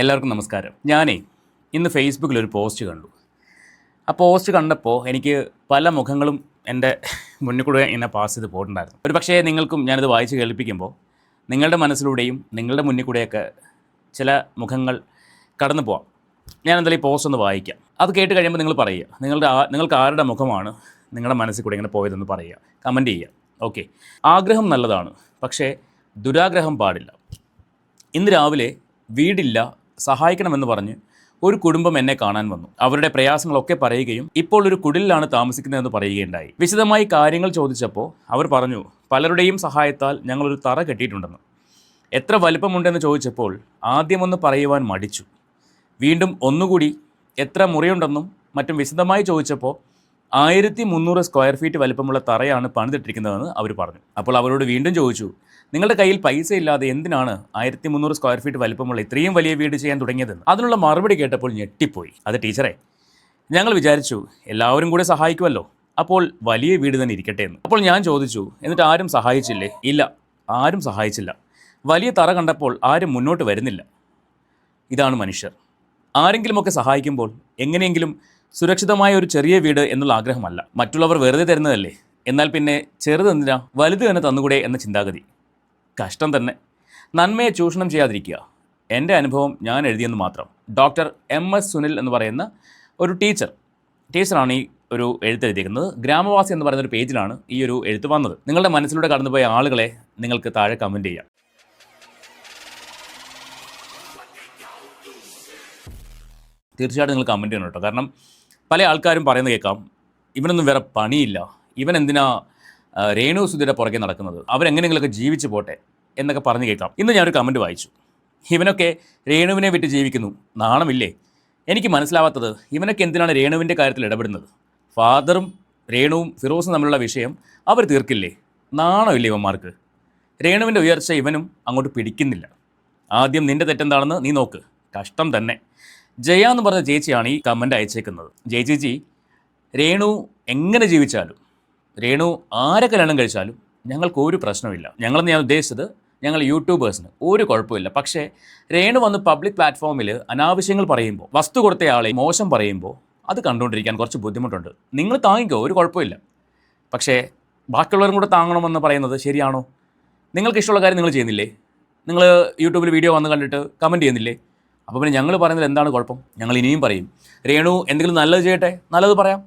എല്ലാവർക്കും നമസ്കാരം. ഞാനേ ഇന്ന് ഫേസ്ബുക്കിൽ ഒരു പോസ്റ്റ് കണ്ടു. ആ പോസ്റ്റ് കണ്ടപ്പോൾ എനിക്ക് പല മുഖങ്ങളും എന്റെ മുന്നിൽ കൂടെ ഇങ്ങനെ പാസ് ചെയ്ത് പോയിട്ടുണ്ടായിരുന്നു. ഒരു പക്ഷേ നിങ്ങൾക്കും ഞാനിത് വായിച്ച് കേൾപ്പിക്കുമ്പോൾ നിങ്ങളുടെ മനസ്സിലൂടെയും നിങ്ങളുടെ മുന്നിൽ കൂടെയൊക്കെ ചില മുഖങ്ങൾ കടന്നു പോവാം. ഞാൻ എന്തായാലും ഈ പോസ്റ്റ് ഒന്ന് വായിക്കാം. അത് കേട്ട് കഴിയുമ്പോൾ നിങ്ങൾ പറയുക നിങ്ങളുടെ നിങ്ങൾക്ക് ആരുടെ മുഖമാണ് നിങ്ങളുടെ മനസ്സിൽ കൂടെ ഇങ്ങനെ പോയതെന്ന് പറയുക. കമന്റ് ചെയ്യുക. ഓക്കെ ആഗ്രഹം നല്ലതാണ് പക്ഷേ ദുരാഗ്രഹം പാടില്ല. ഇന്ന് രാവിലെ വീടില്ല സഹായിക്കണമെന്ന് പറഞ്ഞ് ഒരു കുടുംബം എന്നെ കാണാൻ വന്നു. അവരുടെ പ്രയാസങ്ങളൊക്കെ പറയുകയും ഇപ്പോൾ ഒരു കുടിലാണ് താമസിക്കുന്നതെന്ന് പറയുകയുണ്ടായി. വിശദമായി കാര്യങ്ങൾ ചോദിച്ചപ്പോൾ അവർ പറഞ്ഞു പലരുടെയും സഹായത്താൽ ഞങ്ങളൊരു തറ കെട്ടിയിട്ടുണ്ടെന്ന്. എത്ര വലിപ്പമുണ്ടെന്ന് ചോദിച്ചപ്പോൾ ആദ്യമൊന്ന് പറയുവാൻ മടിച്ചു. വീണ്ടും ഒന്നുകൂടി എത്ര മുറിയുണ്ടെന്നും മറ്റും വിശദമായി ചോദിച്ചപ്പോൾ ആയിരത്തി മുന്നൂറ് സ്ക്വയർ ഫീറ്റ് വലിപ്പമുള്ള തറയാണ് പണിതിട്ടിരിക്കുന്നതെന്ന് അവർ പറഞ്ഞു. അപ്പോൾ അവരോട് വീണ്ടും ചോദിച്ചു നിങ്ങളുടെ കയ്യിൽ പൈസ ഇല്ലാതെ എന്തിനാണ് ആയിരത്തി മുന്നൂറ് സ്ക്വയർ ഫീറ്റ് വലിപ്പമുള്ള ഇത്രയും വലിയ വീട് ചെയ്യാൻ തുടങ്ങിയതെന്ന്? അതിനുള്ള മറുപടി കേട്ടപ്പോൾ ഞെട്ടിപ്പോയി. അത് ടീച്ചറെ ഞങ്ങൾ വിചാരിച്ചു എല്ലാവരും കൂടെ സഹായിക്കുമല്ലോ. അപ്പോൾ വലിയ വീട് തന്നെ ഇരിക്കട്ടെ എന്ന്. അപ്പോൾ ഞാൻ ചോദിച്ചു എന്നിട്ട് ആരും സഹായിച്ചില്ലേ? ഇല്ല ആരും സഹായിച്ചില്ല. വലിയ തറ കണ്ടപ്പോൾ ആരും മുന്നോട്ട് വരുന്നില്ല. ഇതാണ് മനുഷ്യർ. ആരെങ്കിലുമൊക്കെ സഹായിക്കുമ്പോൾ എങ്ങനെയെങ്കിലും സുരക്ഷിതമായ ഒരു ചെറിയ വീട് എന്നുള്ള ആഗ്രഹമല്ല. മറ്റുള്ളവർ വെറുതെ തരുന്നതല്ലേ? എന്നാൽ പിന്നെ ചെറുതെന്തിനാ വലുത് തന്നെ തന്നുകൂടെ എന്ന ചിന്താഗതി. കഷ്ടം തന്നെ. നന്മയെ ചൂഷണം ചെയ്യാതിരിക്കുക. എന്റെ അനുഭവം ഞാൻ എഴുതിയെന്ന് മാത്രം. ഡോക്ടർ എം എസ് സുനിൽ എന്ന് പറയുന്ന ഒരു ടീച്ചർ. ടീച്ചറാണ് ഈ ഒരു എഴുത്ത് എഴുതിയിരിക്കുന്നത്. ഗ്രാമവാസി എന്ന് പറയുന്ന ഒരു പേജിലാണ് ഈ ഒരു എഴുത്ത് വന്നത്. നിങ്ങളുടെ മനസ്സിലൂടെ കടന്നുപോയ ആളുകളെ നിങ്ങൾക്ക് താഴെ കമന്റ് ചെയ്യാം. തീർച്ചയായിട്ടും നിങ്ങൾ കമന്റ് ചെയ്യണം കേട്ടോ. കാരണം പല ആൾക്കാരും പറയുന്നത് കേൾക്കാം ഇവനൊന്നും വേറെ പണിയില്ല. ഇവൻ എന്തിനാ രേണു സുധിയുടെ പുറകെ നടക്കുന്നത്? അവരെങ്ങനെയെങ്കിലുമൊക്കെ ജീവിച്ചു പോട്ടെ എന്നൊക്കെ പറഞ്ഞ് കേൾക്കാം. ഇന്ന് ഞാനൊരു കമന്റ് വായിച്ചു. ഇവനൊക്കെ രേണുവിനെ വിട്ട് ജീവിക്കുന്നു. നാണമില്ലേ? എനിക്ക് മനസ്സിലാവാത്തത് ഇവനൊക്കെ എന്തിനാണ് രേണുവിന്റെ കാര്യത്തിൽ ഇടപെടുന്നത്? ഫാദറും രേണുവും ഫിറോസും തമ്മിലുള്ള വിഷയം അവർ തീർക്കില്ലേ? നാണമില്ലേ ഇവന്മാർക്ക്? രേണുവിന്റെ ഉയർച്ച ഇവനും അങ്ങോട്ട് പിടിക്കുന്നില്ല. ആദ്യം നിന്റെ തെറ്റെന്താണെന്ന് നീ നോക്ക്. കഷ്ടം തന്നെ. ജയ എന്ന് പറഞ്ഞ ചേച്ചിയാണ് ഈ കമന്റ് അയച്ചേക്കുന്നത്. ജയ ചേച്ചി രേണു എങ്ങനെ ജീവിച്ചാലും രേണു ആരെ കല്യാണം കഴിച്ചാലും ഞങ്ങൾക്ക് ഒരു പ്രശ്നമില്ല ഞങ്ങളെന്ന് ഞാൻ ഉദ്ദേശിച്ചത് ഞങ്ങൾ യൂട്യൂബേഴ്സിന് ഒരു കുഴപ്പമില്ല പക്ഷേ രേണു വന്ന് പബ്ലിക് പ്ലാറ്റ്ഫോമിൽ അനാവശ്യങ്ങൾ പറയുമ്പോൾ വസ്തു കൊടുത്തയാളെ മോശം പറയുമ്പോൾ അത് കണ്ടുകൊണ്ടിരിക്കാൻ കുറച്ച് ബുദ്ധിമുട്ടുണ്ട്. നിങ്ങൾ താങ്ങിക്കോ ഒരു കുഴപ്പമില്ല പക്ഷേ ബാക്കിയുള്ളവരും കൂടെ താങ്ങണമെന്ന് പറയുന്നത് ശരിയാണോ? നിങ്ങൾക്ക് ഇഷ്ടമുള്ള കാര്യം നിങ്ങൾ ചെയ്യുന്നില്ലേ? നിങ്ങൾ യൂട്യൂബിൽ വീഡിയോ വന്ന് കണ്ടിട്ട് കമന്റ് ചെയ്യുന്നില്ലേ? അപ്പോൾ പിന്നെ ഞങ്ങൾ പറയുന്നതിൽ എന്താണ് കുഴപ്പം? ഞങ്ങൾ ഇനിയും പറയും. രേണു എന്തെങ്കിലും നല്ലത് ചെയ്യട്ടെ? നല്ലത് പറയാം.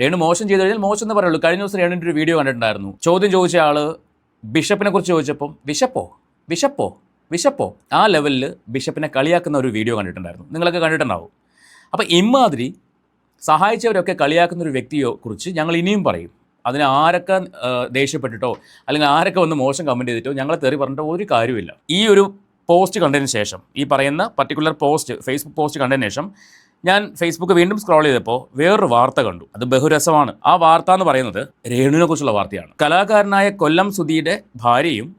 രേണു മോശം ചെയ്ത് കഴിഞ്ഞാൽ മോശം എന്ന് പറയുള്ളൂ. കഴിഞ്ഞ ദിവസം രേണുവിന്റെ ഒരു വീഡിയോ കണ്ടിട്ടുണ്ടായിരുന്നു. ചോദ്യം ചോദിച്ച ആൾ ബിഷപ്പിനെ കുറിച്ച് ചോദിച്ചപ്പം ബിഷപ്പോ? ബിഷപ്പോ? ബിഷപ്പോ? ആ ലെവലിൽ ബിഷപ്പിനെ കളിയാക്കുന്ന ഒരു വീഡിയോ കണ്ടിട്ടുണ്ടായിരുന്നു. നിങ്ങളൊക്കെ കണ്ടിട്ടുണ്ടാവും. അപ്പോൾ ഇമാതിരി സഹായിച്ചവരൊക്കെ കളിയാക്കുന്ന ഒരു വ്യക്തിയെ കുറിച്ച് ഞങ്ങൾ ഇനിയും പറയും. അതിന് ആരൊക്കെ ദേഷ്യപ്പെട്ടിട്ടോ അല്ലെങ്കിൽ ആരൊക്കെ വന്ന് മോശം കമന്റ് ചെയ്തിട്ടോ ഞങ്ങളെ തെറി പറഞ്ഞിട്ടോ ഒരു കാര്യമില്ല ഈ ഒരു പോസ്റ്റ് കണ്ടതിന് ശേഷം ഈ പറയുന്ന പർട്ടിക്കുലർ പോസ്റ്റ് ഫേസ്ബുക്ക് പോസ്റ്റ് കണ്ടതിന് ശേഷം ഞാൻ ഫേസ്ബുക്ക് വീണ്ടും സ്ക്രോൾ ചെയ്തപ്പോൾ വേറൊരു വാർത്ത കണ്ടു. അത് ബഹുരസമാണ്. ആ വാർത്ത എന്ന് പറയുന്നത് രേണുവിനെ കുറിച്ചുള്ള വാർത്തയാണ്. കലാകാരനായ കൊല്ലം സുധിയുടെ ഭാര്യയും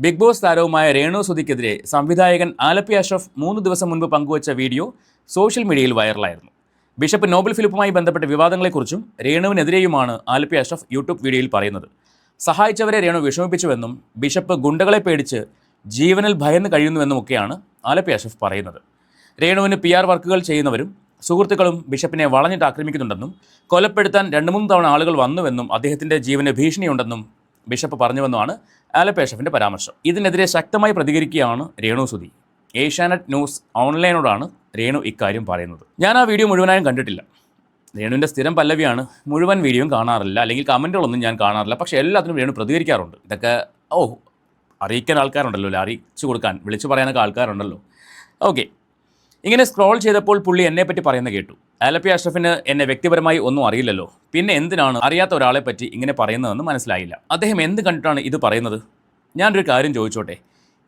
ബിഗ് ബോസ് താരവുമായ രേണു സുധിക്കെതിരെ സംവിധായകൻ ആലപ്പി അഷ്റഫ് മൂന്ന് ദിവസം മുൻപ് പങ്കുവച്ച വീഡിയോ സോഷ്യൽ മീഡിയയിൽ വൈറലായിരുന്നു. ബിഷപ്പ് നോബൽ ഫിലിപ്പുമായി ബന്ധപ്പെട്ട വിവാദങ്ങളെക്കുറിച്ചും രേണുവിനെതിരെയുമാണ് ആലപ്പി അഷ്റഫ് യൂട്യൂബ് വീഡിയോയിൽ പറയുന്നത്. സഹായിച്ചവരെ രേണു വിഷമിപ്പിച്ചുവെന്നും ബിഷപ്പ് ഗുണ്ടകളെ പേടിച്ച് ജീവനിൽ ഭയന്ന് കഴിയുന്നുവെന്നുമൊക്കെയാണ് ആലപ്പി അഷഫ് പറയുന്നത്. രേണുവിന് പി ആർ വർക്കുകൾ ചെയ്യുന്നവരും സുഹൃത്തുക്കളും ബിഷപ്പിനെ വളഞ്ഞിട്ട് ആക്രമിക്കുന്നുണ്ടെന്നും കൊലപ്പെടുത്താൻ രണ്ട് മൂന്ന് തവണ ആളുകൾ വന്നുവെന്നും അദ്ദേഹത്തിന്റെ ജീവന് ഭീഷണിയുണ്ടെന്നും ബിഷപ്പ് പറഞ്ഞുവെന്നുമാണ് ആലപ്പി അഷഫിന്റെ പരാമർശം. ഇതിനെതിരെ ശക്തമായി പ്രതികരിക്കുകയാണ് രേണു സുധി. ഏഷ്യാനെറ്റ് ന്യൂസ് ഓൺലൈനോടാണ് രേണു ഇക്കാര്യം പറയുന്നത്. ഞാൻ ആ വീഡിയോ മുഴുവനായും കണ്ടിട്ടില്ല. രേണുവിന്റെ സ്ഥിരം പല്ലവിയാണ്. മുഴുവൻ വീഡിയോയും കാണാറില്ല. അല്ലെങ്കിൽ കമന്റുകളൊന്നും ഞാൻ കാണാറില്ല. പക്ഷേ എല്ലാത്തിനും രേണു പ്രതികരിക്കാറുണ്ട്. ഇതൊക്കെ ഓ അറിയിക്കാൻ ആൾക്കാരുണ്ടല്ലോ അല്ലേ? അറിയിച്ചു കൊടുക്കാൻ വിളിച്ചു പറയാനൊക്കെ ആൾക്കാരുണ്ടല്ലോ. ഓക്കെ ഇങ്ങനെ സ്ക്രോൾ ചെയ്തപ്പോൾ പുള്ളി എന്നെ പറ്റി പറയുന്ന കേട്ടു. ആലപ്പി അഷ്റഫിന് എന്നെ വ്യക്തിപരമായി ഒന്നും അറിയില്ലല്ലോ. പിന്നെ എന്തിനാണ് അറിയാത്ത ഒരാളെ പറ്റി ഇങ്ങനെ പറയുന്നതെന്ന് മനസ്സിലായില്ല. അദ്ദേഹം എന്ത് കണ്ടിട്ടാണ് ഇത് പറയുന്നത്? ഞാനൊരു കാര്യം ചോദിച്ചോട്ടെ.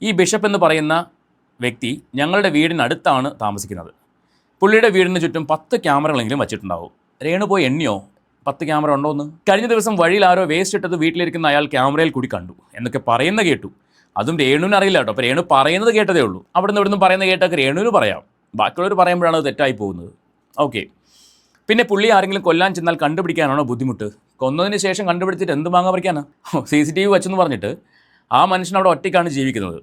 ഈ ബിഷപ്പ് എന്ന് പറയുന്ന വ്യക്തി ഞങ്ങളുടെ വീടിനടുത്താണ് താമസിക്കുന്നത്. പുള്ളിയുടെ വീടിന് ചുറ്റും പത്ത് ക്യാമറകളെങ്കിലും വച്ചിട്ടുണ്ടാവും. രേണു പോയി എണ്ണിയോ? പത്ത് ക്യാമറ ഉണ്ടോ എന്ന്? കഴിഞ്ഞ ദിവസം വഴിയിൽ ആരോ വേസ്റ്റ് ഇട്ടത് വീട്ടിലിരിക്കുന്ന അയാൾ ക്യാമറയിൽ കൂടി കണ്ടു. എന്നൊക്കെ പറയുന്ന കേട്ടു. അതും രേണുവിന് അറിയില്ല കേട്ടോ. അപ്പോൾ രേണു പറയുന്നത് കേട്ടതേ ഉള്ളൂ. അവിടുന്ന് ഇവിടുന്ന് പറയുന്നത് കേട്ടൊക്കെ രേണുവിന് പറയാം. ബാക്കിയുള്ളവർ പറയുമ്പോഴാണ് അത് തെറ്റായി പോകുന്നത്. ഓക്കെ പിന്നെ പുള്ളി ആരെങ്കിലും കൊല്ലാൻ ചെന്നാൽ കണ്ടുപിടിക്കാനാണോ ബുദ്ധിമുട്ട്? കൊന്നതിന് ശേഷം കണ്ടുപിടിച്ചിട്ട് എന്ത് മാങ്ങ പറിക്കാനാ? സി സി ടി വി വെച്ചെന്ന് പറഞ്ഞിട്ട് ആ മനുഷ്യൻ അവിടെ ഒറ്റയ്ക്കാണ് ജീവിക്കുന്നത്.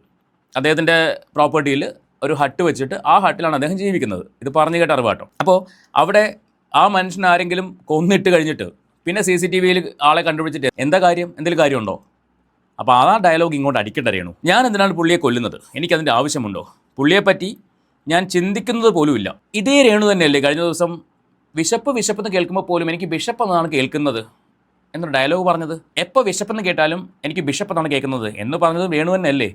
അദ്ദേഹത്തിന്റെ പ്രോപ്പർട്ടിയിൽ ഒരു ഹട്ട് വെച്ചിട്ട് ആ ഹട്ടിലാണ് അദ്ദേഹം ജീവിക്കുന്നത്. ഇത് പറഞ്ഞു കേട്ട അറിവാട്ടോ. അപ്പോൾ അവിടെ ആ മനുഷ്യൻ ആരെങ്കിലും കൊന്നിട്ട് കഴിഞ്ഞിട്ട് പിന്നെ സി സി ടി വിയിൽ ആളെ കണ്ടുപിടിച്ചിട്ട് എന്താ കാര്യം? എന്തെങ്കിലും കാര്യമുണ്ടോ? അപ്പോൾ ആ ഡയലോഗ് ഇങ്ങോട്ട് അടിക്കേണ്ട അറിയണു ഞാൻ എന്തിനാണ് പുള്ളിയെ കൊല്ലുന്നത്? എനിക്ക് എനിക്കതിന്റെ ആവശ്യമുണ്ടോ പുള്ളിയെപ്പറ്റി ഞാൻ ചിന്തിക്കുന്നത് പോലുമില്ല ഇതേ രേണു തന്നെയല്ലേ കഴിഞ്ഞ ദിവസം വിശപ്പ് വിശപ്പെന്ന് കേൾക്കുമ്പോൾ പോലും എനിക്ക് ബിഷപ്പ് എന്നാണ് കേൾക്കുന്നത് എന്നൊരു ഡയലോഗ് പറഞ്ഞത്. എപ്പോൾ വിശപ്പെന്ന് കേട്ടാലും എനിക്ക് ബിഷപ്പ് എന്നാണ് കേൾക്കുന്നത് എന്ന് പറഞ്ഞത് രേണു തന്നെയല്ലേ?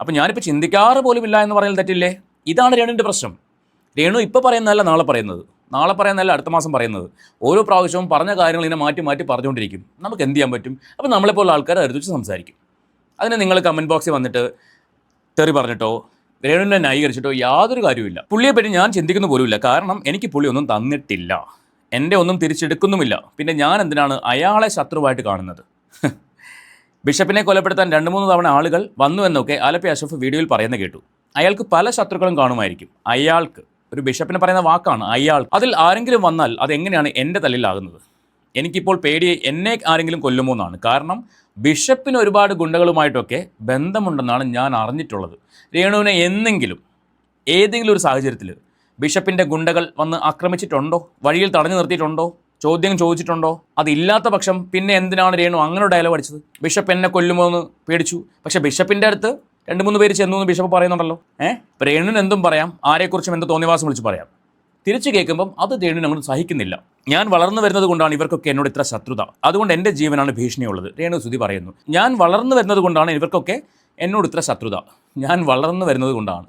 അപ്പോൾ ഞാനിപ്പോൾ ചിന്തിക്കാറ് പോലും ഇല്ല എന്ന് പറയുന്നത് തെറ്റില്ലേ? ഇതാണ് രേണുവിന്റെ പ്രശ്നം. രേണു ഇപ്പോൾ പറയുന്നതല്ല നാളെ പറയുന്നത്. നാളെ പറയുന്നതല്ല അടുത്ത മാസം പറയുന്നത്. ഓരോ പ്രാവശ്യവും പറഞ്ഞ കാര്യങ്ങൾ ഇങ്ങനെ മാറ്റി മാറ്റി പറഞ്ഞുകൊണ്ടിരിക്കും. നമുക്ക് എന്ത് ചെയ്യാൻ പറ്റും? അപ്പോൾ നമ്മളെപ്പോലുള്ള ആൾക്കാർ അടുത്തുവെച്ച് സംസാരിക്കും. അതിന് നിങ്ങൾ കമന്റ് ബോക്സിൽ വന്നിട്ട് തെറി പറഞ്ഞിട്ടോ രേണുവിനെ ന്യായീകരിച്ചിട്ടോ യാതൊരു കാര്യവുമില്ല. പുള്ളിയെപ്പറ്റി ഞാൻ ചിന്തിക്കുന്ന പോലുമില്ല. കാരണം എനിക്ക് പുള്ളി ഒന്നും തന്നിട്ടില്ല. എന്റെ ഒന്നും തിരിച്ചെടുക്കുന്നുമില്ല. പിന്നെ ഞാൻ എന്തിനാണ് അയാളെ ശത്രുവായിട്ട് കാണുന്നത്? ബിഷപ്പിനെ കൊലപ്പെടുത്താൻ രണ്ട് മൂന്ന് തവണ ആളുകൾ വന്നു എന്നൊക്കെ ആലപ്പി അഷഫ് വീഡിയോയിൽ പറയുന്ന കേട്ടു. അയാൾക്ക് പല ശത്രുക്കളും കാണുമായിരിക്കും. അയാൾക്ക് ഒരു ബിഷപ്പിന് പറയുന്ന വാക്കാണ് അയാൾ. അതിൽ ആരെങ്കിലും വന്നാൽ അത് എങ്ങനെയാണ് എന്റെ തല്ലിലാകുന്നത്? എനിക്കിപ്പോൾ പേടി എന്നെ ആരെങ്കിലും കൊല്ലുമോ എന്നാണ്. കാരണം ബിഷപ്പിന് ഒരുപാട് ഗുണ്ടകളുമായിട്ടൊക്കെ ബന്ധമുണ്ടെന്നാണ് ഞാൻ അറിഞ്ഞിട്ടുള്ളത്. രേണുവിനെ എന്നെങ്കിലും ഏതെങ്കിലും ഒരു സാഹചര്യത്തിൽ ബിഷപ്പിന്റെ ഗുണ്ടകൾ വന്ന് ആക്രമിച്ചിട്ടുണ്ടോ? വഴിയിൽ തടഞ്ഞു നിർത്തിയിട്ടുണ്ടോ? ചോദ്യം ചോദിച്ചിട്ടുണ്ടോ? അതില്ലാത്ത പക്ഷം പിന്നെ എന്തിനാണ് രേണു അങ്ങനെ ഡയലോഗ് അടിച്ചത്? ബിഷപ്പ് എന്നെ കൊല്ലുമോ എന്ന് പേടിച്ചു. പക്ഷേ ബിഷപ്പിന്റെ അടുത്ത് രണ്ട് മൂന്ന് പേര് ചെന്നു എന്ന് ബിഷപ്പ് പറയുന്നുണ്ടല്ലോ. ഏഹ് രേണുവിന് എന്തും പറയാം ആരെക്കുറിച്ചും എന്ത് തോന്നിവാസം വിളിച്ച് പറയാം. തിരിച്ചു കേൾക്കുമ്പം അത് രേണുവിന് നമ്മൾ സഹിക്കുന്നില്ല. ഞാൻ വളർന്നു വരുന്നത് കൊണ്ടാണ് ഇവർക്കൊക്കെ എന്നോട് ഇത്ര ശത്രുത. അതുകൊണ്ട് എന്റെ ജീവനാണ് ഭീഷണിയുള്ളത് രേണു സുതി പറയുന്നു. ഞാൻ വളർന്നു വരുന്നത് കൊണ്ടാണ് ഇവർക്കൊക്കെ എന്നോട് ഇത്ര ശത്രുത. ഞാൻ വളർന്നു വരുന്നത് കൊണ്ടാണ്.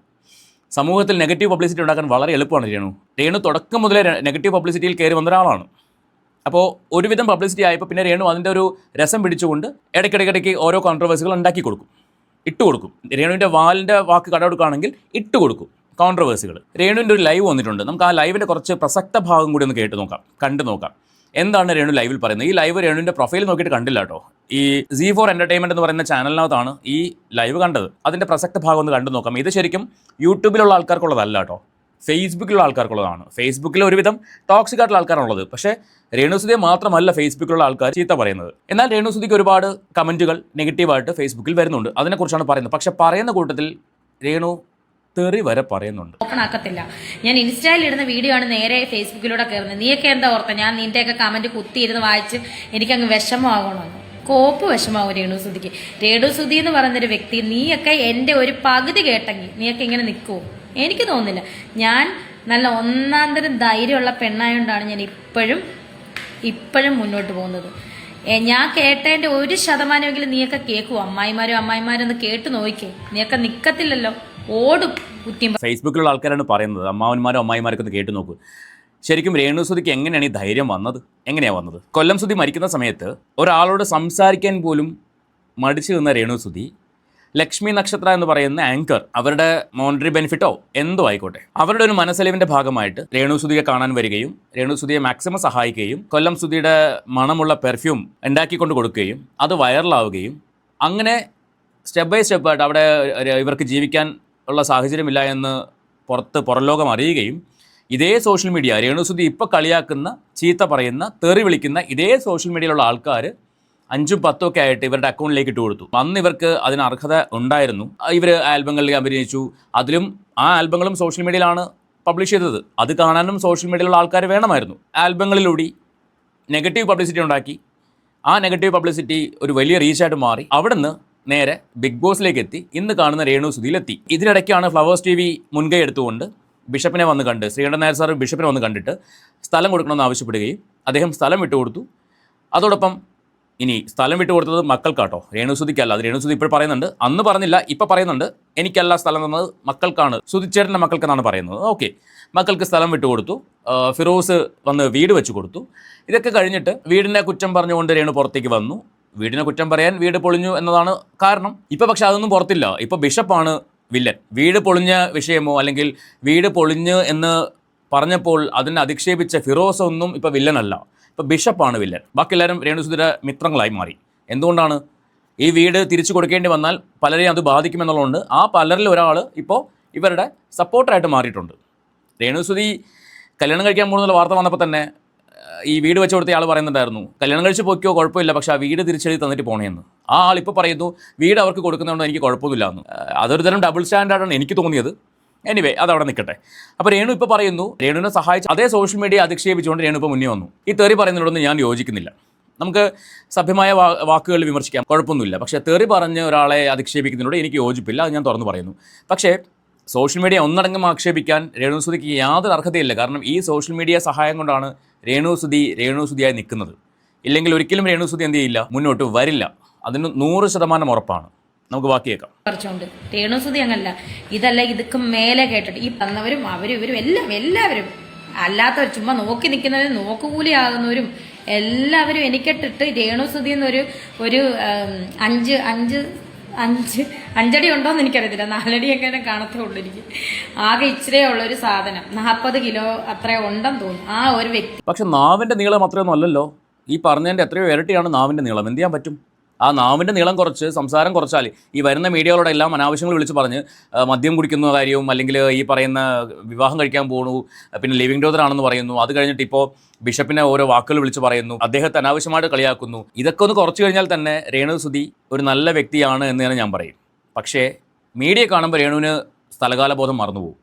സമൂഹത്തിൽ നെഗറ്റീവ് പബ്ലിസിറ്റി ഉണ്ടാക്കാൻ വളരെ എളുപ്പമാണ് രേണു. രേണു തുടക്കം മുതലേ നെഗറ്റീവ് പബ്ലിസിറ്റിയിൽ കയറി വന്ന ഒരാളാണ് അപ്പോൾ ഒരുവിധം പബ്ലിസിറ്റി ആയപ്പോൾ പിന്നെ രേണു അതിന്റെ ഒരു രസം പിടിച്ചുകൊണ്ട് ഇടയ്ക്കിടയ്ക്കിടയ്ക്ക് ഓരോ കോൺട്രവേഴ്സികൾ ഉണ്ടാക്കി കൊടുക്കും. ഇട്ട് കൊടുക്കും. രേണുവിന്റെ വാലിന്റെ വാക്ക് കടമെടുക്കുകയാണെങ്കിൽ ഇട്ട് കൊടുക്കും. കോൺട്രവേഴ്സികൾ രേണുവിന്റെ ഒരു ലൈവ് വന്നിട്ടുണ്ട്. നമുക്ക് ആ ലൈവിന്റെ കുറച്ച് പ്രസക്ത ഭാഗം കൂടി ഒന്ന് കേട്ട് നോക്കാം. കണ്ടു നോക്കാം. എന്താണ് രേണു ലൈവിൽ പറയുന്നത്? ഈ ലൈവ് രേണുവിന്റെ പ്രൊഫൈൽ നോക്കിയിട്ട് കണ്ടില്ല കേട്ടോ. ഈ സി ഫോർ എന്റർടൈൻമെന്റ് എന്ന് പറയുന്ന ചാനലിനകത്താണ് ഈ ലൈവ് കണ്ടത്. അതിന്റെ പ്രസക്ത ഭാഗം ഒന്ന് കണ്ടു നോക്കാം. ഇത് ശരിക്കും യൂട്യൂബിലുള്ള ആൾക്കാർക്കുള്ളതല്ല കേട്ടോ. ഫേസ്ബുക്കിലുള്ള ആൾക്കാർക്കുള്ളതാണ്. ഫേസ്ബുക്കിൽ ഒരുവിധം ടോക്സിക് ആയിട്ടുള്ള ആൾക്കാരാണുള്ളത്. പക്ഷേ രേണുസുതിയെ മാത്രമല്ല ഫേസ്ബുക്കിലുള്ള ആൾക്കാർ ചീത്ത പറയുന്നത്. എന്നാൽ രേണുസുതിക്ക് ഒരുപാട് കമന്റുകൾ നെഗറ്റീവായിട്ട് ഫേസ്ബുക്കിൽ വരുന്നുണ്ട്. അതിനെക്കുറിച്ചാണ് പറയുന്നത്. പക്ഷേ പറയുന്ന കൂട്ടത്തിൽ രേണു തെറി വരെ പറയുന്നുണ്ട്. ഓപ്പൺ ആക്കത്തില്ല. ഞാൻ ഇൻസ്റ്റയിൽ ഇടുന്ന വീഡിയോ ആണ് നേരെ ഫേസ്ബുക്കിലൂടെ കയറുന്നത് നീയൊക്കെ എന്താ ഓർത്ത? ഞാൻ നിന്റെയൊക്കെ കമന്റ് കുത്തിയിരുന്ന് വായിച്ച് എനിക്കങ്ങ് വിഷമമാകണമെന്ന് കോപ്പ് വിഷമാവും രേണു സുദി എന്ന് പറയുന്നൊരു വ്യക്തി നീയൊക്കെ എന്റെ ഒരു പകുതി കേട്ടെങ്കിൽ നീയൊക്കെ ഇങ്ങനെ നിൽക്കുമോ എനിക്ക് തോന്നുന്നില്ല. ഞാൻ നല്ല ഒന്നാം തരം ധൈര്യമുള്ള പെണ്ണായതുകൊണ്ടാണ് ഞാൻ ഇപ്പോഴും ഇപ്പോഴും മുന്നോട്ട് പോകുന്നത്. ഞാൻ കേട്ടതിന്റെ ഒരു ശതമാനമെങ്കിലും നീയൊക്കെ കേൾക്കുമോ അമ്മായിമാരും അമ്മായിമാരും ഒന്ന് കേട്ട് നോക്കിക്കേ. നീയൊക്കെ നിൽക്കത്തില്ലല്ലോ ഓടും. കുറ്റിയും ഫേസ്ബുക്കിലുള്ള ആൾക്കാരാണ് പറയുന്നത്. അമ്മാവന്മാരും അമ്മായിമാരൊക്കെ ഒന്ന് കേട്ടു നോക്കൂ. ശരിക്കും രേണുസുതിക്ക് എങ്ങനെയാണ് ഈ ധൈര്യം വന്നത്? എങ്ങനെയാണ് വന്നത്? കൊല്ലം സുതി മരിക്കുന്ന സമയത്ത് ഒരാളോട് സംസാരിക്കാൻ പോലും മടിച്ചു നിന്ന രേണുസുതി ലക്ഷ്മി നക്ഷത്ര എന്ന് പറയുന്ന ആങ്കർ അവരുടെ മോണിറ്ററി ബെനിഫിറ്റോ എന്തോ ആയിക്കോട്ടെ. അവരുടെ ഒരു മനസ്സലിവിന്റെ ഭാഗമായിട്ട് രേണുസുതിയെ കാണാൻ വരികയും രേണുസുതിയെ മാക്സിമം സഹായിക്കുകയും കൊല്ലം സുതിയുടെ മണമുള്ള പെർഫ്യൂം ഉണ്ടാക്കിക്കൊണ്ട് കൊടുക്കുകയും അത് വൈറലാവുകയും അങ്ങനെ സ്റ്റെപ്പ് ബൈ സ്റ്റെപ്പായിട്ട് അവിടെ ഇവർക്ക് ജീവിക്കാൻ ഉള്ള സാഹചര്യമില്ല എന്ന് പുറത്ത് പുറംലോകം അറിയുകയും ഇതേ സോഷ്യൽ മീഡിയ രേണുസുതി ഇപ്പോൾ കളിയാക്കുന്ന ചീത്ത പറയുന്ന തെറി വിളിക്കുന്ന ഇതേ സോഷ്യൽ മീഡിയയിലുള്ള ആൾക്കാർ അഞ്ചും പത്തും ഒക്കെ ആയിട്ട് ഇവരുടെ അക്കൗണ്ടിലേക്ക് ഇട്ട് കൊടുത്തു. അന്ന് ഇവർക്ക് അതിന് അർഹത ഉണ്ടായിരുന്നു. ഇവർ ആൽബങ്ങളിൽ അഭിനയിച്ചു. അതിലും ആ ആൽബങ്ങളും സോഷ്യൽ മീഡിയയിലാണ് പബ്ലിഷ് ചെയ്തത്. അത് കാണാനും സോഷ്യൽ മീഡിയയിലുള്ള ആൾക്കാർ വേണമായിരുന്നു. ആൽബങ്ങളിലൂടെ നെഗറ്റീവ് പബ്ലിസിറ്റി ഉണ്ടാക്കി. ആ നെഗറ്റീവ് പബ്ലിസിറ്റി ഒരു വലിയ റീച്ചായിട്ട് മാറി. അവിടുന്ന് നേരെ ബിഗ് ബോസിലേക്ക് എത്തി. ഇന്ന് കാണുന്ന രേണു സുധിയിലെത്തി ഇതിനിടയ്ക്കാണ് ഫ്ലവേഴ്സ് ടി വി മുൻകൈ എടുത്തുകൊണ്ട് ബിഷപ്പിനെ വന്ന് കണ്ട് ശ്രീകണ്ഠൻ നായർ സാർ ബിഷപ്പിനെ വന്ന് കണ്ടിട്ട് സ്ഥലം കൊടുക്കണമെന്ന് ആവശ്യപ്പെടുകയും അദ്ദേഹം സ്ഥലം വിട്ടുകൊടുത്തു. അതോടൊപ്പം ഇനി സ്ഥലം വിട്ടു കൊടുത്തത് മക്കൾക്കാട്ടോ. രേണുസുതിക്കല്ല. അത് രേണുസുതി ഇപ്പോൾ പറയുന്നുണ്ട്. അന്ന് പറഞ്ഞില്ല ഇപ്പം പറയുന്നുണ്ട്. എനിക്കല്ല സ്ഥലം തന്നത് മക്കൾക്കാണ്. സുതിച്ചേട്ടന്റെ മക്കൾക്കെന്നാണ് പറയുന്നത്. ഓക്കെ. മക്കൾക്ക് സ്ഥലം വിട്ടു കൊടുത്തു. ഫിറോസ് വന്ന് വീട് വെച്ച് കൊടുത്തു. ഇതൊക്കെ കഴിഞ്ഞിട്ട് വീടിനെ കുറ്റം പറഞ്ഞുകൊണ്ട് രേണു പുറത്തേക്ക് വന്നു. വീടിനെ കുറ്റം പറയാൻ വീട് പൊളിഞ്ഞു എന്നതാണ് കാരണം. ഇപ്പം പക്ഷെ അതൊന്നും പുറത്തില്ല. ഇപ്പോൾ ബിഷപ്പാണ് വില്ലൻ. വീട് പൊളിഞ്ഞ വിഷയമോ അല്ലെങ്കിൽ വീട് പൊളിഞ്ഞ് എന്ന് പറഞ്ഞപ്പോൾ അതിനെ അധിക്ഷേപിച്ച ഫിറോസ് ഒന്നും ഇപ്പോൾ വില്ലനല്ല. ഇപ്പോൾ ബിഷപ്പാണ് വില്ലൻ. ബാക്കി എല്ലാവരും രേണുസുധിര മിത്രങ്ങളായി മാറി. എന്തുകൊണ്ടാണ് ഈ വീട് തിരിച്ചു കൊടുക്കേണ്ടി വന്നാൽ പലരെയും അത് ബാധിക്കുമെന്നുള്ളതുകൊണ്ട് ആ പലരിൽ ഒരാൾ ഇപ്പോൾ ഇവരുടെ സപ്പോർട്ടറായിട്ട് മാറിയിട്ടുണ്ട്. രേണുസുതി കല്യാണം കഴിക്കാൻ പോകുന്ന വാർത്ത വന്നപ്പോൾ തന്നെ ഈ വീട് വെച്ച് കൊടുത്ത ആൾ പറയുന്നുണ്ടായിരുന്നു കല്യാണം കഴിച്ച് പോയിക്കോ കുഴപ്പമില്ല പക്ഷേ ആ വീട് തിരിച്ചെഴുതി തന്നിട്ട് പോണേന്ന് ആ ആൾ ഇപ്പോൾ പറയുന്നു വീട് അവർക്ക് കൊടുക്കുന്നതുകൊണ്ട് എനിക്ക് കുഴപ്പമൊന്നുമില്ല എന്ന്. അതൊരു തരം ഡബിൾ സ്റ്റാൻഡേർഡാണ് എനിക്ക് തോന്നിയത്. എനിവേ അതവിടെ നിൽക്കട്ടെ. അപ്പോൾ രേണു ഇപ്പോൾ പറയുന്നു രേണുവിനെ സഹായിച്ച് അതേ സോഷ്യൽ മീഡിയ അധിക്ഷേപിച്ചുകൊണ്ട് രേണു ഇപ്പോൾ മുന്നേ വന്നു. ഈ തെറി പറയുന്നതിനോടൊന്നും ഞാൻ യോജിക്കുന്നില്ല. നമുക്ക് സഭ്യമായ വാക്കുകൾ വിമർശിക്കാം കുഴപ്പമൊന്നുമില്ല. പക്ഷേ തെറി പറഞ്ഞ ഒരാളെ അധിക്ഷേപിക്കുന്നതിനോട് എനിക്ക് യോജിപ്പില്ല അത് ഞാൻ തുറന്നു പറയുന്നു. പക്ഷേ സോഷ്യൽ മീഡിയ ഒന്നടങ്കം ആക്ഷേപിക്കാൻ രേണുസുതിക്ക് യാതൊരു അർഹതയില്ല. കാരണം ഈ സോഷ്യൽ മീഡിയ സഹായം കൊണ്ടാണ് രേണുസുതി രേണുസുതിയായി നിൽക്കുന്നത്. ഇല്ലെങ്കിൽ ഒരിക്കലും രേണുസുതി എന്ത് ചെയ്യില്ല മുന്നോട്ട് വരില്ല. അതിന് നൂറ് ശതമാനം ഉറപ്പാണ്. നമുക്ക് ബാക്കി കേൾക്കാം പറിച്ചോണ്ട് രേണുസുതി അങ്ങല്ല. ഇതല്ല ഇതൊക്കെ മേലെ കേട്ടിട്ട് ഈ തന്നവരും അവരും ഇവരും എല്ലാം എല്ലാവരും അല്ലാത്തവർ ചുമ്മാ നോക്കി നിൽക്കുന്നവരും നോക്കുകൂലിയാകുന്നവരും എല്ലാവരും എനിക്കിട്ടിട്ട് രേണുസുതി എന്നൊരു ഒരു അഞ്ച് അഞ്ച് അഞ്ച് അഞ്ചടി ഉണ്ടോന്ന് എനിക്കറിയത്തില്ല. നാലടി എങ്ങനെ കാണത്തേ ഉള്ളൂ എനിക്ക്. ആകെ ഇച്ചിരേ ഉള്ള ഒരു സാധനം. നാൽപ്പത് കിലോ അത്ര ഉണ്ടെന്ന് തോന്നുന്നു. ആ ഒരു വ്യക്തി. പക്ഷെ നാവിന്റെ നീളം അത്രയൊന്നും അല്ലല്ലോ. ഈ പറഞ്ഞതിന്റെ എത്രയോ ഇരട്ടിയാണ് നാവിന്റെ നീളം. എന്ത് ചെയ്യാൻ പറ്റും? ആ നാവിന്റെ നീളം കുറച്ച് സംസാരം കുറച്ചാൽ ഈ വരുന്ന മീഡിയകളോടെല്ലാം അനാവശ്യങ്ങൾ വിളിച്ച് പറഞ്ഞ് മദ്യം കുടിക്കുന്ന കാര്യവും അല്ലെങ്കിൽ ഈ പറയുന്ന വിവാഹം കഴിക്കാൻ പോണു പിന്നെ ലിവിങ് ആണെന്ന് പറയുന്നു. അത് കഴിഞ്ഞിട്ട് ഇപ്പോൾ ബിഷപ്പിനെ ഓരോ വാക്കുകൾ വിളിച്ച് പറയുന്നു. അദ്ദേഹത്തെ അനാവശ്യമായിട്ട് കളിയാക്കുന്നു. ഇതൊക്കെ ഒന്ന് കുറച്ച് കഴിഞ്ഞാൽ തന്നെ രേണു സുധി ഒരു നല്ല വ്യക്തിയാണ് എന്ന് തന്നെ ഞാൻ പറയും. പക്ഷേ മീഡിയ കാണുമ്പോൾ രേണുവിന് സ്ഥലകാലബോധം മറന്നുപോകും.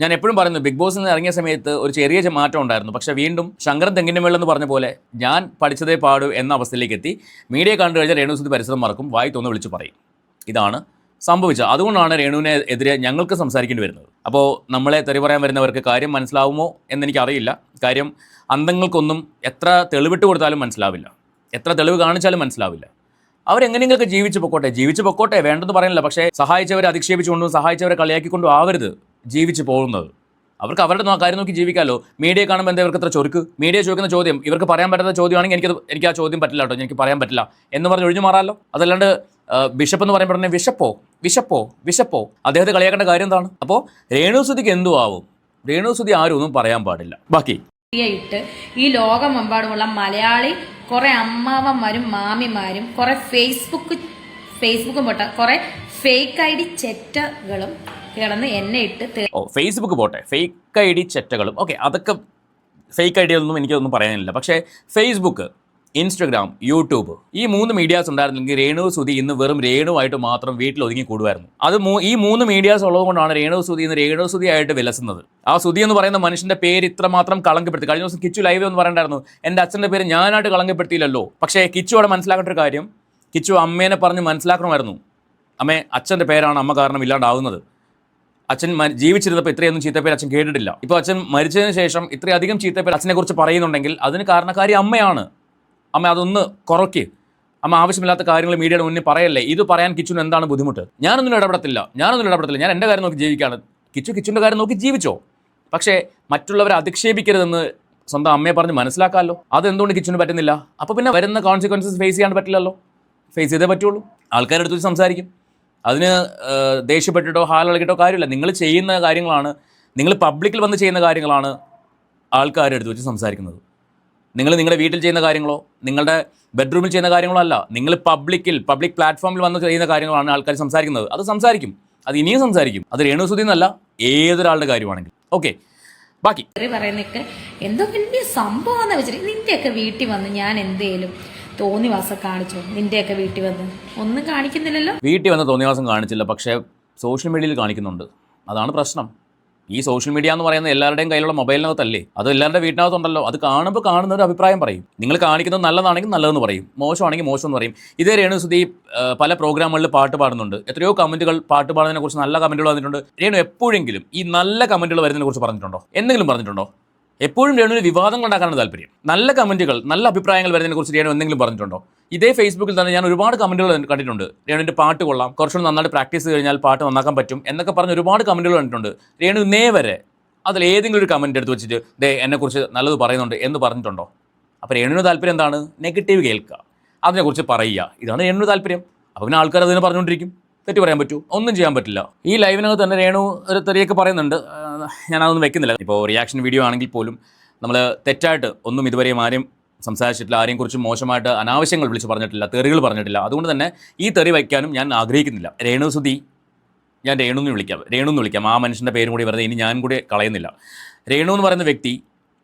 ഞാൻ എപ്പോഴും പറയുന്നു ബിഗ് ബോസിൽ നിന്ന് ഇറങ്ങിയ സമയത്ത് ഒരു ചെറിയ മാറ്റം ഉണ്ടായിരുന്നു. പക്ഷേ വീണ്ടും ശങ്കരൻ തെങ്ങിന്റെ എന്ന് പറഞ്ഞ പോലെ ഞാൻ പഠിച്ചതേ പാടു എന്ന അവസ്ഥയിലേക്ക് എത്തി. മീഡിയ കണ്ടു കഴിഞ്ഞാൽ രേണുസുതി പരിസരം മറക്കും വായി തോന്നു വിളിച്ച് പറയും. ഇതാണ് സംഭവിച്ചത്. അതുകൊണ്ടാണ് രേണുവിനെ എതിരെ ഞങ്ങൾക്ക് സംസാരിക്കേണ്ടി വരുന്നത്. അപ്പോൾ നമ്മളെ തെറി പറയാൻ വരുന്നവർക്ക് കാര്യം മനസ്സിലാവുമോ എന്നെനിക്കറിയില്ല കാര്യം അന്തങ്ങൾക്കൊന്നും എത്ര തെളിവിട്ട് കൊടുത്താലും മനസ്സിലാവില്ല. എത്ര തെളിവ് കാണിച്ചാലും മനസ്സിലാവില്ല. അവരെങ്ങനെയെങ്കിലൊക്കെ ജീവിച്ച് പൊക്കോട്ടെ. ജീവിച്ച് പൊക്കോട്ടെ വേണ്ടെന്ന് പറയുന്നില്ല. പക്ഷേ സഹായിച്ചവരെ അധിക്ഷേപിച്ചുകൊണ്ടും സഹായിച്ചവരെ കളിയാക്കിക്കൊണ്ടും ആവരുത്. ജീവിച്ചു പോകുന്നത്. അവർക്ക് അവരുടെ കാര്യം നോക്കി ജീവിക്കാമല്ലോ മീഡിയ കാണുമ്പോൾ എന്താ ഇവർക്ക് ഇത്ര ചൊരുക്ക്? മീഡിയ ചോദിക്കുന്ന ചോദ്യം ഇവർക്ക് പറയാൻ പറ്റാത്ത ചോദ്യമാണെങ്കിൽ എനിക്ക് എനിക്ക് ആ ചോദ്യം പറ്റില്ല കേട്ടോ എനിക്ക് പറയാൻ പറ്റില്ല എന്ന് പറഞ്ഞ് ഒഴിഞ്ഞു മാറാമല്ലോ അതല്ലാണ്ട് ബിഷപ്പ് എന്ന് പറയുമ്പോൾ തന്നെ വിശപ്പോ? വിശപ്പോ? വിശപ്പോ? അദ്ദേഹത്തെ കളിയാക്കേണ്ട കാര്യം എന്താണ്? അപ്പോൾ രേണുസുതിക്ക് എന്തു ആവും? രേണുസുതി ആരും ഒന്നും പറയാൻ പാടില്ല. ബാക്കി. ഇട്ട് ഈ ലോകമെമ്പാടുമുള്ള മലയാളി കുറെ അമ്മാവന്മാരും മാമിമാരും കുറെ ഫേസ്ബുക്ക് ഫേസ്ബുക്കും പൊട്ട കുറെ ഫേക്ക് ഐ ഡി ചെറ്റകളും കിടന്ന് എന്നെ ഇട്ട് ഓ ഫേസ്ബുക്ക് പോട്ടെ. ഫേക്ക് ഐ ഡി ചെറ്റകളും. ഓക്കെ അതൊക്കെ ഫേക്ക് ഐഡിയൊന്നും എനിക്കൊന്നും പറയാനില്ല. പക്ഷേ ഫേസ്ബുക്ക് ഇൻസ്റ്റഗ്രാം യൂട്യൂബ് ഈ മൂന്ന് മീഡിയാസ് ഉണ്ടായിരുന്നെങ്കിൽ രേണു സുധി ഇന്ന് വെറും രേണുവായിട്ട് മാത്രം വീട്ടിൽ ഒതുങ്ങി കൂടുമായിരുന്നു. അത് ഈ മൂന്ന് മീഡിയാസ് ഉള്ളതുകൊണ്ടാണ് രേണു സുധി ഇന്ന് രേണു സുധി ആയിട്ട് വിലസുന്നത്. ആ സുധി എന്ന് പറയുന്ന മനുഷ്യന്റെ പേര് ഇത്രമാത്രം കളങ്കപ്പെടുത്തി. കഴിഞ്ഞ ദിവസം കിച്ചു ലൈവ് എന്ന് പറയണ്ടായിരുന്നു എന്റെ അച്ഛന്റെ പേര് ഞാനായിട്ട് കളങ്കപ്പെടുത്തിയില്ലല്ലോ. പക്ഷേ കിച്ചു അവിടെ മനസ്സിലാക്കേണ്ട ഒരു കാര്യം കിച്ചു അമ്മേനെ പറഞ്ഞ് മനസ്സിലാക്കണമായിരുന്നു. അമ്മേ അച്ഛന്റെ പേരാണ് അമ്മ കാരണം ഇല്ലാണ്ടാവുന്നത്. അച്ഛൻ ജീവിച്ചിരുന്നപ്പോൾ ഇത്രയൊന്നും ചീത്തപ്പേര് അച്ഛൻ കേട്ടിട്ടില്ല. ഇപ്പോൾ അച്ഛൻ മരിച്ചതിന് ശേഷം ഇത്രയധികം ചീത്തപ്പേര് അച്ഛനെ കുറിച്ച് പറയുന്നുണ്ടെങ്കിൽ അതിന് കാരണക്കാരി അമ്മയാണ്. അമ്മ അതൊന്ന് കുറയ്ക്ക് അമ്മ ആവശ്യമില്ലാത്ത കാര്യങ്ങൾ മീഡിയയുടെ മുന്നിൽ പറയല്ലേ? ഇത് പറയാൻ കിച്ചുന് എന്താണ് ബുദ്ധിമുട്ട്? ഞാനൊന്നും ഇടപെടത്തില്ല. ഞാനൊന്നും ഇടപെടത്തില്ല. ഞാൻ എന്റെ കാര്യം നോക്കി ജീവിക്കുകയാണ്. കിച്ചു കിച്ചുന്റെ കാര്യം നോക്കി ജീവിച്ചോ? പക്ഷേ മറ്റുള്ളവരെ അധിക്ഷേപിക്കരുതെന്ന് സ്വന്തം അമ്മയെ പറഞ്ഞ് മനസ്സിലാക്കാമല്ലോ അതെന്തുകൊണ്ട് കിച്ചുന് പറ്റുന്നില്ല? അപ്പോൾ പിന്നെ വരുന്ന കോൺസിക്വൻസസ് ഫേസ് ചെയ്യാൻ പറ്റില്ലല്ലോ. ഫേസ് ചെയ്തേ പറ്റുള്ളൂ. ആൾക്കാരെടുത്ത് സംസാരിക്കും. അതിന് ദേഷ്യപ്പെട്ടിട്ടോ ഹാലിളകിട്ടോ കാര്യമില്ല. നിങ്ങൾ ചെയ്യുന്ന കാര്യങ്ങളാണ് നിങ്ങൾ പബ്ലിക്കിൽ വന്ന് ചെയ്യുന്ന കാര്യങ്ങളാണ് ആൾക്കാരുടെ അടുത്ത് വെച്ച് സംസാരിക്കുന്നത്. നിങ്ങൾ നിങ്ങളുടെ വീട്ടിൽ ചെയ്യുന്ന കാര്യങ്ങളോ നിങ്ങളുടെ ബെഡ്റൂമിൽ ചെയ്യുന്ന കാര്യങ്ങളോ അല്ല. നിങ്ങൾ പബ്ലിക്കിൽ പബ്ലിക് പ്ലാറ്റ്ഫോമിൽ വന്ന് ചെയ്യുന്ന കാര്യങ്ങളാണ് ആൾക്കാർ സംസാരിക്കുന്നത്. അത് സംസാരിക്കും. അത് ഇനിയും സംസാരിക്കും. അത് രേണുസുതി എന്നല്ല ഏതൊരാളുടെ കാര്യമാണെങ്കിൽ ഓക്കെ. ബാക്കി. പറയുന്ന എന്തോ വലിയ സംഭവം വെച്ചിട്ട് നിന്റെയൊക്കെ വീട്ടിൽ വന്ന് ഞാൻ എന്തേലും തോന്നിവാസം കാണിച്ചു? നിന്റെയൊക്കെ വീട്ടിൽ വന്ന്. ഒന്നും കാണിക്കുന്നില്ലല്ലോ? വീട്ടിൽ വന്ന് തോന്നിവാസം കാണിച്ചില്ല പക്ഷേ സോഷ്യൽ മീഡിയയിൽ കാണിക്കുന്നുണ്ട്. അതാണ് പ്രശ്നം. ഈ സോഷ്യൽ മീഡിയ എന്ന് പറയുന്നത് എല്ലാവരുടെയും കയ്യിലുള്ള മൊബൈലിനകത്തല്ലേ? അത് എല്ലാവരുടെ വീട്ടിനകത്തുണ്ടല്ലോ. അത് കാണുമ്പോൾ കാണുന്ന ഒരു അഭിപ്രായം പറയും. നിങ്ങൾ കാണിക്കുന്നത് നല്ലതാണെങ്കിൽ നല്ലതെന്ന് പറയും. മോശമാണെങ്കിൽ മോശം എന്ന് പറയും. ഇതേ രേണു സുധി പല പ്രോഗ്രാമുകളിൽ പാട്ട് പാടുന്നുണ്ട്. എത്രയോ കമന്റുകൾ പാട്ട് പാടുന്നതിനെ കുറിച്ച് നല്ല കമന്റുകൾ വന്നിട്ടുണ്ട്. രേണു എപ്പോഴെങ്കിലും ഈ നല്ല കമന്റുകൾ വരുന്നതിനെ കുറിച്ച് പറഞ്ഞിട്ടുണ്ടോ? എന്തെങ്കിലും പറഞ്ഞിട്ടുണ്ടോ? എപ്പോഴും രേണുവിന് വിവാദങ്ങൾ ഉണ്ടാക്കാനാണ് താല്പര്യം. നല്ല കമന്റുകൾ നല്ല അഭിപ്രായങ്ങൾ വരുന്നതിനെ കുറിച്ച് രേണു എന്തെങ്കിലും പറഞ്ഞിട്ടുണ്ടോ? ഇതേ ഫേസ്ബുക്കിൽ തന്നെ ഞാൻ ഒരുപാട് കമന്റുകൾ കണ്ടിട്ടുണ്ട്. രേണുവിന്റെ പാട്ട് കൊള്ളാം കുറച്ചുകൂടി നന്നായിട്ട് പ്രാക്ടീസ് കഴിഞ്ഞാൽ പാട്ട് നന്നാക്കാൻ പറ്റും എന്നൊക്കെ പറഞ്ഞ് ഒരുപാട് കമന്റുകൾ കണ്ടിട്ടുണ്ട്. രേണു ഇന്നേ വരെ അതിൽ ഏതെങ്കിലും ഒരു കമന്റ് എടുത്ത് വെച്ചിട്ട് ദേ എന്നെക്കുറിച്ച് നല്ലത് പറയുന്നുണ്ട് എന്ന് പറഞ്ഞിട്ടുണ്ടോ? അപ്പോൾ രേണുവിന് താല്പര്യം എന്താണ്? നെഗറ്റീവ് കേൾക്കുക. അതിനെക്കുറിച്ച് പറയുക. ഇതാണ് രേണുവിന് താല്പര്യം. അപ്പോൾ പിന്നെ ആൾക്കാർ അതിനെ പറഞ്ഞുകൊണ്ടിരിക്കും. തെറ്റ് പറയാൻ പറ്റൂ. ഒന്നും ചെയ്യാൻ പറ്റില്ല. ഈ ലൈവിനകത്ത് തന്നെ രേണു ഒരു തെറിയൊക്കെ പറയുന്നുണ്ട്. ഞാൻ ഞാനതൊന്നും വെക്കുന്നില്ല. ഇപ്പോൾ റിയാക്ഷൻ വീഡിയോ ആണെങ്കിൽ പോലും നമ്മൾ തെറ്റായിട്ട് ഒന്നും ഇതുവരെയും ആരും സംസാരിച്ചിട്ടില്ല. ആരെയും കുറിച്ച് മോശമായിട്ട് അനാവശ്യങ്ങൾ വിളിച്ച് പറഞ്ഞിട്ടില്ല. തെറികൾ പറഞ്ഞിട്ടില്ല. അതുകൊണ്ട് തന്നെ ഈ തെറി വയ്ക്കാനും ഞാൻ ആഗ്രഹിക്കുന്നില്ല. രേണു സുധി ഞാൻ രേണു എന്ന് വിളിക്കാം. രേണു എന്ന് വിളിക്കാം. ആ മനുഷ്യന്റെ പേരും കൂടി വെറുതെ ഇനി ഞാൻ കൂടി കളയുന്നില്ല. രേണു എന്ന് പറയുന്ന വ്യക്തി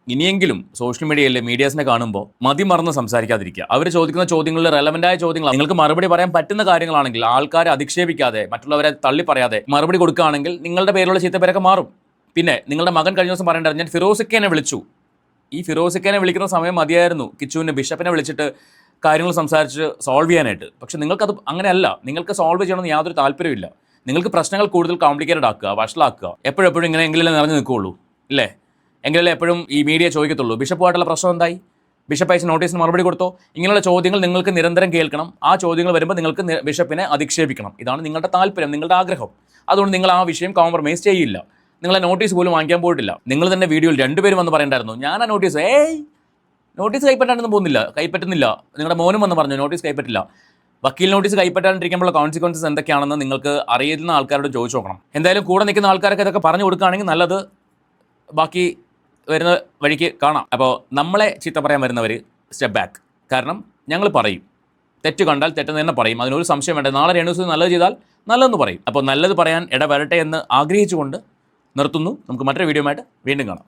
ഇനിയെങ്കിലും സോഷ്യൽ മീഡിയയിൽ മീഡിയാസിനെ കാണുമ്പോൾ മതി മറന്ന് സംസാരിക്കാതിരിക്കുക. അവർ ചോദിക്കുന്ന ചോദ്യങ്ങളിൽ റെലവന്റായ ചോദ്യങ്ങൾ നിങ്ങൾക്ക് മറുപടി പറയാൻ പറ്റുന്ന കാര്യങ്ങളാണെങ്കിൽ ആൾക്കാരെ അധിക്ഷേപിക്കാതെ മറ്റുള്ളവരെ തള്ളി പറയാതെ മറുപടി കൊടുക്കുകയാണെങ്കിൽ നിങ്ങളുടെ പേരിലുള്ള ചീത്തപ്പേരൊക്കെ മാറും. പിന്നെ നിങ്ങളുടെ മകൻ കഴിഞ്ഞ ദിവസം പറയേണ്ടത് ഞാൻ ഫിറോസിക്കേനെ വിളിച്ചു. ഈ ഫിറോസിക്കേനെ വിളിക്കുന്ന സമയം മതിയായിരുന്നു. കിച്ചുവിന് ബിഷപ്പിനെ വിളിച്ചിട്ട് കാര്യങ്ങൾ സംസാരിച്ച് സോൾവ് ചെയ്യാനായിട്ട്. പക്ഷെ നിങ്ങൾക്കത് അങ്ങനെയല്ല. നിങ്ങൾക്ക് സോൾവ് ചെയ്യണമെന്ന് യാതൊരു താല്പര്യമില്ല നിങ്ങൾക്ക് പ്രശ്നങ്ങൾ കൂടുതൽ കോംപ്ലിക്കേറ്റഡ് ആക്കുക വഷളാക്കുക. എപ്പോഴെപ്പോഴും ഇങ്ങനെ എങ്കിലും നിറഞ്ഞു നിൽക്കുകയുള്ളൂ. ഇല്ലേ? എങ്കിലല്ലേ എപ്പോഴും ഈ മീഡിയ ചോദിക്കത്തുള്ളൂ. ബിഷപ്പുമായിട്ടുള്ള പ്രശ്നം എന്തായി? ബിഷപ്പ് അയച്ച നോട്ടീസിന് മറുപടി കൊടുത്തോ? ഇങ്ങനെയുള്ള ചോദ്യങ്ങൾ നിങ്ങൾക്ക് നിരന്തരം കേൾക്കണം. ആ ചോദ്യങ്ങൾ വരുമ്പോൾ നിങ്ങൾക്ക് ബിഷപ്പിനെ അധിക്ഷേപിക്കണം. ഇതാണ് നിങ്ങളുടെ താല്പര്യം നിങ്ങളുടെ ആഗ്രഹം. അതുകൊണ്ട് നിങ്ങൾ ആ വിഷയം കോംപ്രമൈസ് ചെയ്യില്ല. നിങ്ങളെ നോട്ടീസ് പോലും വാങ്ങിക്കാൻ പോയിട്ടില്ല. നിങ്ങൾ തന്നെ വീഡിയോയിൽ രണ്ടുപേരും വന്ന് പറയണ്ടായിരുന്നു. ഞാൻ ആ നോട്ടീസ് ഏയ്! നോട്ടീസ് കൈപ്പറ്റാനൊന്നും പോകുന്നില്ല. കൈപ്പറ്റുന്നില്ല. നിങ്ങളുടെ മോനും വന്ന് പറഞ്ഞു നോട്ടീസ് കൈപ്പറ്റില്ല. വക്കീൽ നോട്ടീസ് കൈപ്പറ്റാണ്ടിരിക്കുമ്പോൾ കോൺസിക്വൻസസ് എന്തൊക്കെയാണെന്ന് നിങ്ങൾക്ക് അറിയുന്ന ആൾക്കാരോട് ചോദിച്ചു നോക്കണം. എന്തായാലും കൂടെ നിൽക്കുന്ന ആൾക്കാരൊക്കെ ഇതൊക്കെ പറഞ്ഞു കൊടുക്കുകയാണെങ്കിൽ നല്ലത്. ബാക്കി വരുന്ന വഴിക്ക് കാണാം. അപ്പോൾ നമ്മളെ ചീത്ത പറയാൻ വരുന്നവർ സ്റ്റെപ്പ് ബാക്ക് കാരണം ഞങ്ങൾ പറയും. തെറ്റ് കണ്ടാൽ തെറ്റെന്ന് തന്നെ പറയും. അതിനൊരു സംശയം വേണ്ട. നാളെ രണ്ടു ദിവസം നല്ലത് ചെയ്താൽ നല്ലതെന്ന് പറയും. അപ്പോൾ നല്ലത് പറയാൻ ഇടവരട്ടെ എന്ന് ആഗ്രഹിച്ചുകൊണ്ട് നിർത്തുന്നു. നമുക്ക് മറ്റൊരു വീഡിയോ ആയിട്ട് വീണ്ടും കാണാം.